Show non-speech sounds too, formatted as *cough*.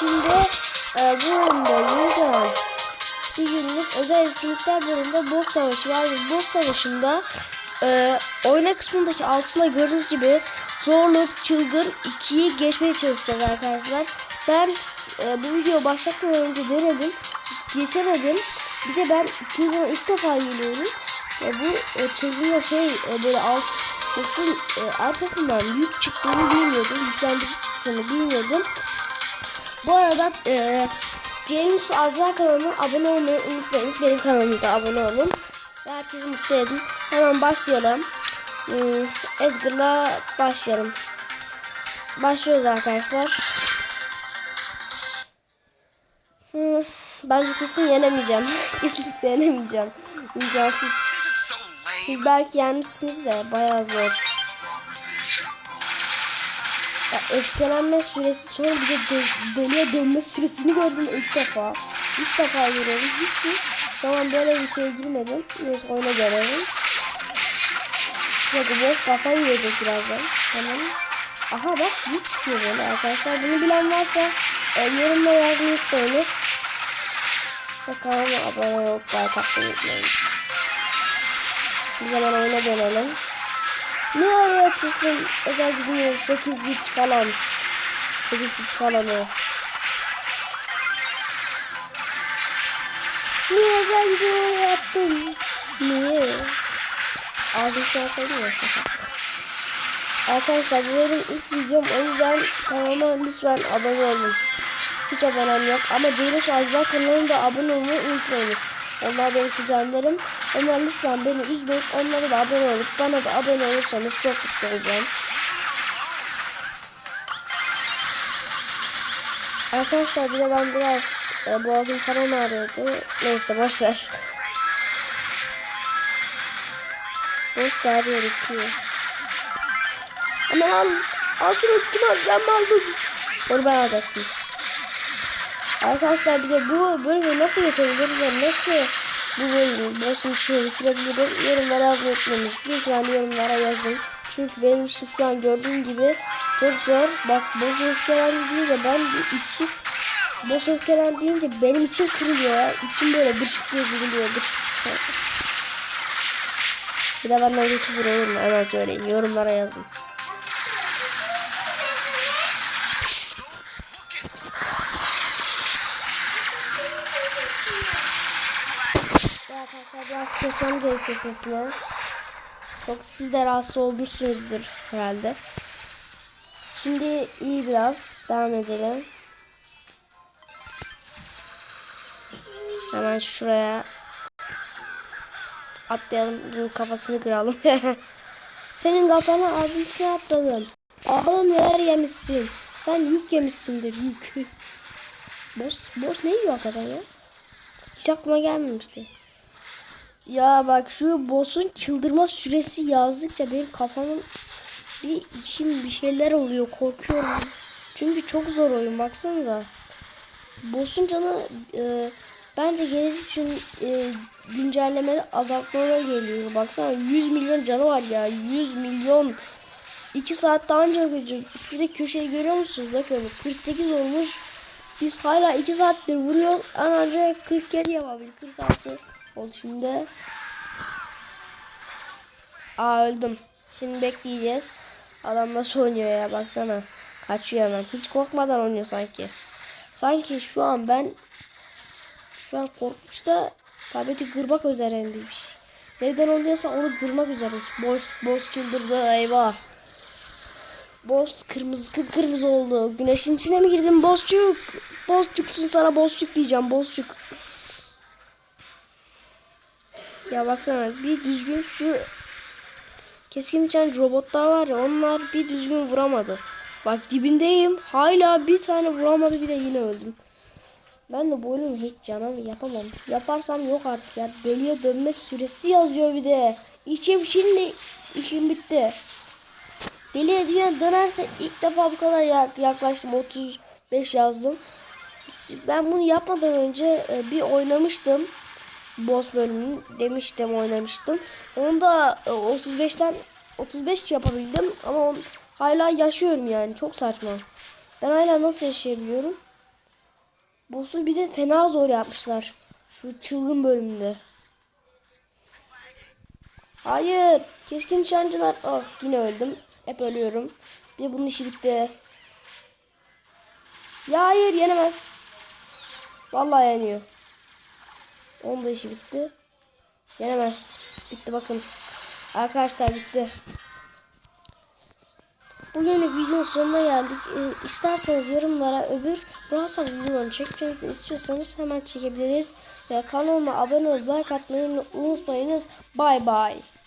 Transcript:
Şimdi e, bu oyunda yeni bir günlük özel etkinlikler bölümünde boss savaşı var. ve savaşında e, oyna kısmındaki altına gördüğünüz gibi zorluk çılgın 2'yi geçmeye çalışacağız arkadaşlar. Ben e, bu video başlatmadan önce denedim. Geçemedim. Bir de ben çılgına ilk defa geliyorum. E, bu e, çılgınla şey e, böyle alt boss'un e, arkasından yük çıktığını bilmiyordum. Güçlendirici çıktığını bilmiyordum. Bu arada e, James Azra kanalına abone olmayı unutmayınız. Benim kanalıma da abone olun. Ve herkesi mutlu edin. Hemen başlayalım. Hmm, Edgar'la başlayalım. Başlıyoruz arkadaşlar. Hmm, bence kesin yenemeyeceğim. *laughs* Kesinlikle yenemeyeceğim. İmkansız. Siz belki yenmişsiniz de bayağı zor. Ya öfkelenme süresi sonra bir de dö- deliye dönme süresini gördüm ilk defa. İlk defa görüyorum. Hiç zaman böyle bir şey girmedim. Neyse oyuna gelelim. Bakın boş kafa yiyecek birazdan. Tamam. Aha bak yük çıkıyor böyle arkadaşlar. Bunu bilen varsa e, yorumlara yazmayı unutmayınız. Ve kanalıma abone olup like atmayı unutmayınız. Biz hemen oyuna dönelim. Ne öğretirsin? Özel gidiyor 8 bit falan. 8 bit falan o. Niye özel gidiyor yaptın? Niye? Şu an söylüyor. Arkadaşlar bu benim ilk videom o yüzden kanalıma lütfen abone olun. Hiç abonem yok ama Ceyliş Azra kanalına da abone olmayı unutmayınız. Onlar benim kuzenlerim. Onlar lütfen beni üzmeyin. Onlara da abone olup bana da abone olursanız çok mutlu olacağım. Arkadaşlar bir de ben biraz e, boğazım falan ağrıyordu. Neyse boş ver. Boş da. Hemen al. Al şunu kim al? Sen mi aldın? Onu ben alacaktım. Arkadaşlar bir de bu bölümü nasıl geçebiliriz ve nasıl bu bölümü boss'un içine bitirebilirim yorumlara unutmayın. Lütfen yorumlara yazın. Çünkü benim şu an gördüğüm gibi çok zor. Bak boss öfkelen deyince ben içi boss öfkelen deyince benim için kırılıyor ya. İçim böyle bırşık diye kırılıyor. Bırşık. Bir de benden YouTuber olur mu? Hemen söyleyin. Yorumlara yazın. Ya arkadaşlar biraz kesmem gerekiyor sesini. Çok siz de rahatsız olmuşsunuzdur herhalde. Şimdi iyi biraz. Devam edelim. Hemen şuraya atlayalım. Bunun kafasını kıralım. *laughs* Senin kafana ağzın içine atladım. Oğlum neler yemişsin. Sen yük yemişsindir yük. *laughs* Boş, boş ne yiyor hakikaten ya? Hiç aklıma gelmemişti. Ya bak şu boss'un çıldırma süresi yazdıkça benim kafamın bir içim bir şeyler oluyor korkuyorum. Çünkü çok zor oyun baksanıza. Boss'un canı e, bence gelecek gün e, güncellemede azaltmalar geliyor. Baksana 100 milyon canı var ya 100 milyon 2 saat daha önce ölecek. Şuradaki köşeyi görüyor musunuz? Bakın 48 olmuş. Biz hala 2 saattir vuruyoruz. Önce 47 yapabilir. 46 oldu şimdi. Aa öldüm. Şimdi bekleyeceğiz. Adam nasıl oynuyor ya baksana. Kaçıyor hemen. Hiç korkmadan oynuyor sanki. Sanki şu an ben şu an korkmuş da tableti kırmak üzerindeymiş. Neden oluyorsa onu kırmak üzere. Boş boş çıldırdı eyvah. Boz kırmızı kıpkırmızı oldu. Güneşin içine mi girdin bozcuk? Bozcuksun sana bozcuk diyeceğim bozcuk. Ya baksana bir düzgün şu keskin içen robotlar var ya onlar bir düzgün vuramadı. Bak dibindeyim hala bir tane vuramadı bile yine öldüm. Ben de bu oyunu hiç canım yapamam. Yaparsam yok artık ya. Deliye dönme süresi yazıyor bir de. İçim şimdi işim bitti. Deliye dünya dönerse ilk defa bu kadar yak- yaklaştım. 35 yazdım. Ben bunu yapmadan önce e, bir oynamıştım. Boss bölümünü demiştim oynamıştım. Onu da e, 35'ten 35 yapabildim ama on, hala yaşıyorum yani. Çok saçma. Ben hala nasıl yaşayabiliyorum? Boss'u bir de fena zor yapmışlar. Şu çılgın bölümünde. Hayır. Keskin nişancılar. Ah yine öldüm. Hep ölüyorum. Bir bunun işi bitti. Ya hayır yenemez. Vallahi yeniyor. Onun da işi bitti. Yenemez. Bitti bakın. Arkadaşlar bitti. Bugünlük videonun sonuna geldik. Ee, isterseniz yorumlara öbür Brawl videolarını çekmenizi istiyorsanız hemen çekebiliriz. Ve kanalıma abone olup like atmayı unutmayınız. Bay bay.